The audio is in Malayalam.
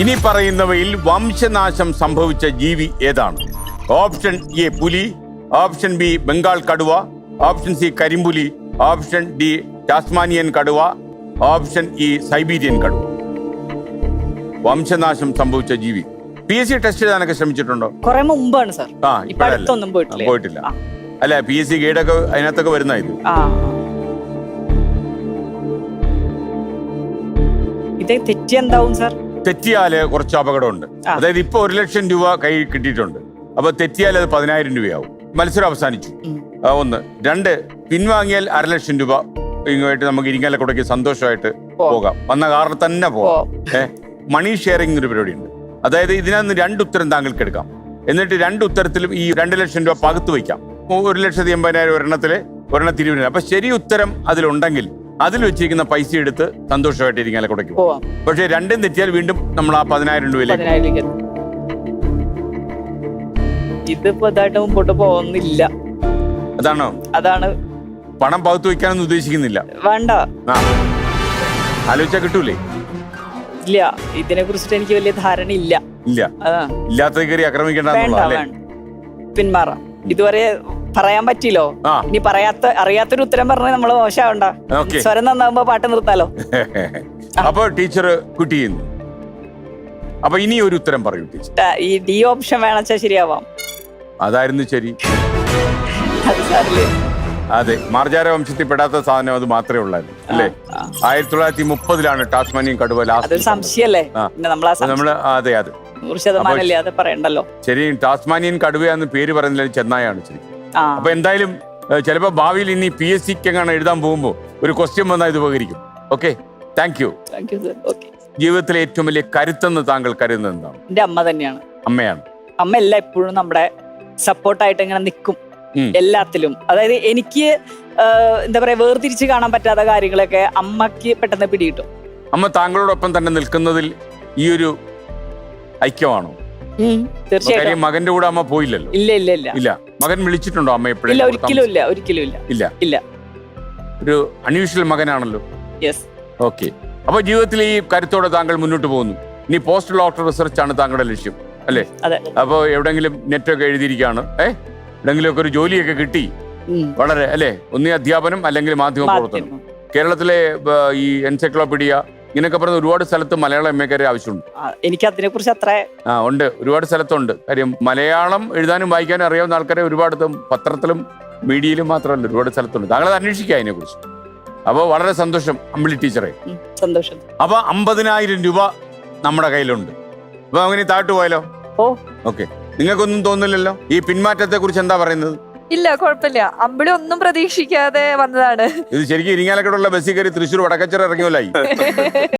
ഇനി പറയുന്നവയിൽ വംശനാശം സംഭവിച്ച ജീവി ഏതാണ്? ഓപ്ഷൻ എ പുലി ഓപ്ഷൻ ബി ബംഗാൾ കടുവ ഓപ്ഷൻ സി കരിമ്പുലി ഓപ്ഷൻ ഡി ടാസ്മാനിയൻ കടുവ ഓപ്ഷൻ ഇ സൈബീരിയൻ കടുവ. വംശനാശം സംഭവിച്ച ജീവി. പി എസ് സി ടെസ്റ്റ് ചെയ്യാനൊക്കെ ശ്രമിച്ചിട്ടുണ്ടോ? കുറെ മുമ്പാണ് സാർ. ആ പോയിട്ടില്ല. അല്ല പി എസ് സി ഗൈഡൊക്കെ അതിനകത്തൊക്കെ വരുന്ന ഇത് ഇത് തെറ്റി എന്താവും സാർ? തെറ്റിയാൽ കുറച്ച് അപകടമുണ്ട്. അതായത് ഇപ്പൊ ഒരു ലക്ഷം രൂപ കൈ കിട്ടിയിട്ടുണ്ട്. അപ്പൊ തെറ്റിയാൽ അത് പതിനായിരം രൂപയാവും. മത്സരം അവസാനിച്ചു. ആ, ഒന്ന്. രണ്ട് പിൻവാങ്ങിയാൽ ലക്ഷം രൂപ ഇങ്ങോട്ട് നമുക്ക് ഇരിങ്ങാലക്കുടയ്ക്ക് സന്തോഷമായിട്ട് പോകാം. വന്ന കാറിൽ തന്നെ പോകാം ഏഹ് മണി ഷെയറിംഗ് ഒരു പരിപാടിയുണ്ട്. അതായത് ഇതിനകത്ത് രണ്ട് ഉത്തരം താങ്കൾക്ക് എടുക്കാം. എന്നിട്ട് രണ്ട് ഉത്തരത്തിലും ഈ രണ്ട് ലക്ഷം രൂപ പകുത്ത് വയ്ക്കാം. ഒരു ലക്ഷത്തി എൺപതിനായിരം ഒരെണ്ണത്തിൽ ഒരെണ്ണത്തിന് ഇരുപതിനായിരം അപ്പൊ ശരി ഉത്തരം അതിലുണ്ടെങ്കിൽ അതിൽ വെച്ചിരിക്കുന്ന പൈസ എടുത്ത് സന്തോഷമായിട്ട് ഇരിങ്ങാലക്കുടയ്ക്ക് പോവാം. പക്ഷേ രണ്ടും തെറ്റിയാൽ വീണ്ടും നമ്മൾ ആ പതിനായിരം രൂപയിലേക്ക് ഇതിപ്പോ ഇതായിട്ട് മുമ്പോട്ട് പോകുന്നില്ല. അതാണോ? അതാണ്. പണം പകുത്തു വയ്ക്കാനൊന്നും ഉദ്ദേശിക്കുന്നില്ല. വേണ്ട. ആ. ആലോചിച്ചാൽ കിട്ടൂലേ? ഇല്ല. ഇതിനെ കുറിച്ചിട്ട് എനിക്ക് വലിയ ധാരണ ഇല്ല. ഇല്ല. അതാ ഇല്ലാത്ത കയറി ആക്രമിക്കേണ്ട വേണ്ട അല്ലേ? വേണ്ട. പിന്മാറാം. ഇതുവരെ പറയാൻ പറ്റില്ലോ ആ. ഇനി പറയാത്ത അറിയാത്തൊരു ഉത്തരം പറഞ്ഞാൽ നമ്മൾ മോശമാവണ്ട. Okay. സ്വരം നന്നാകുമ്പോ പാട്ട് നിർത്താലോ? അപ്പൊ ടീച്ചർ കുട്ടി ചെയ്യുന്നു അപ്പൊ ഇനി ഒരു ഉത്തരം പറയൂ ടീച്ചർ. ഈ ഡി ഓപ്ഷൻ വേണച്ചാ ശരിയാവാം. അതായിരുന്നു ശരി. അത് മാർജാര വംശത്തിൽ പെടാത്ത സാധനം അത് മാത്രമേ ഉള്ളായിരുന്നു അല്ലേ? ആ. ആയിരത്തി തൊള്ളായിരത്തി മുപ്പതിലാണ് ടാസ്മാനിയും കടുവ അതൊരു ലാസ്റ്റ് സംശയല്ലേ ആ. പിന്നെ നമ്മൾ ആ സംശയം നമ്മൾ ആ, അതെ അതെ. നൂറ് ശതമാനം അല്ലേ അത് പറയണ്ടല്ലോ? ശരി ടാസ്മാനിയൻ കടുവയാന്ന് പേര് പറയുന്നില്ല ചെന്നായാണ് ശരി. അപ്പൊ എന്തായാലും ചിലപ്പോ ഭാവിയിൽ ഇനി പി എസ് സിക്ക് എങ്ങനെ എഴുതാൻ പോകുമ്പോൾ ഒരു ക്വസ്റ്റ്യൻ വന്നാൽ ഇത് ഉപകരിക്കും. ഓക്കെ താങ്ക് യു ജീവിതത്തിലെ ഏറ്റവും വലിയ കരുത്തെന്ന് താങ്കൾ കരുതുന്നത് എന്താണ്? എന്റെ അമ്മ തന്നെയാണ്. അമ്മയാണ്. അമ്മ എല്ലാം എപ്പോഴും നമ്മുടെ സപ്പോർട്ടായിട്ട് ഇങ്ങനെ നിൽക്കും എല്ലാത്തിലും. അതായത് എനിക്ക് എന്താ പറയാ വേർതിരിച്ച് കാണാൻ പറ്റാത്ത കാര്യങ്ങളൊക്കെ അമ്മയ്ക്ക് പെട്ടെന്ന് പിടിയിട്ടു അമ്മ താങ്കളോടൊപ്പം തന്നെ നിൽക്കുന്നതിൽ ഈ ഒരു ഐക്യമാണോ? തീർച്ചയായിട്ടും. മകന്റെ കൂടെ അമ്മ പോയില്ലല്ലോ. ഇല്ല ഇല്ല ഇല്ല. ഇല്ല. മകൻ വിളിച്ചിട്ടുണ്ടോ അമ്മ ഇല്ല എപ്പോഴും ഒരിക്കലും ഇല്ല ഒരിക്കലും ഇല്ല. ഇല്ല. ഇല്ല. ഒരു അൺയൂഷ്വൽ മകനാണല്ലോ. യെസ് ഓക്കെ അപ്പൊ ജീവിതത്തിൽ ഈ കരുത്തോടെ താങ്കൾ മുന്നോട്ട് പോകുന്നു. ഇനി പോസ്റ്റൽ ഡോക്ടർ റിസർച്ച് ആണ് താങ്കളുടെ ലക്ഷ്യം അല്ലേ? അതെ. അപ്പൊ എവിടെങ്കിലും നെറ്റൊക്കെ എഴുതിയിരിക്കുകയാണ്. ഏ? എവിടെങ്കിലും ഒക്കെ ഒരു ജോലിയൊക്കെ കിട്ടി. വളരെ അല്ലേ? ഒന്നീ അധ്യാപനം അല്ലെങ്കിൽ മാധ്യമ പ്രവർത്തനം. കേരളത്തിലെ ഈ എൻസൈക്ലോപീഡിയ ഇങ്ങനെയൊക്കെ പറഞ്ഞ ഒരുപാട് സ്ഥലത്ത് മലയാളം എം എക്കാരെ ആവശ്യമുണ്ട്. എനിക്ക് അതിനെ കുറിച്ച് അത്ര ആ ഉണ്ട്. ഒരുപാട് സ്ഥലത്തുണ്ട്. കാര്യം മലയാളം എഴുതാനും വായിക്കാനും അറിയാവുന്ന ആൾക്കാരെ ഒരുപാടത്തും പത്രത്തിലും മീഡിയയിലും മാത്രമല്ല ഒരുപാട് സ്ഥലത്തുണ്ട്. താങ്കളത് അന്വേഷിക്കുക അതിനെക്കുറിച്ച്. അപ്പോൾ വളരെ സന്തോഷം അമ്പിളി ടീച്ചറെ. സന്തോഷം. അപ്പൊ അമ്പതിനായിരം രൂപ നമ്മുടെ കയ്യിലുണ്ട്. അപ്പൊ അങ്ങനെ താഴ്ത്തു പോയാലോ ഓ. ഓക്കെ. നിങ്ങൾക്കൊന്നും തോന്നില്ലല്ലോ ഈ പിന്മാറ്റത്തെ കുറിച്ച് എന്താ പറയുന്നത്? ഇല്ല കുഴപ്പമില്ല. അമ്പിളി ഒന്നും പ്രതീക്ഷിക്കാതെ വന്നതാണ്. ഇത് ശരിക്കും ഇരിങ്ങാലക്കടുള്ള ബസ്സിൽ കയറി തൃശ്ശൂർ വടക്കച്ചിറ ഇറങ്ങിയല്ലായി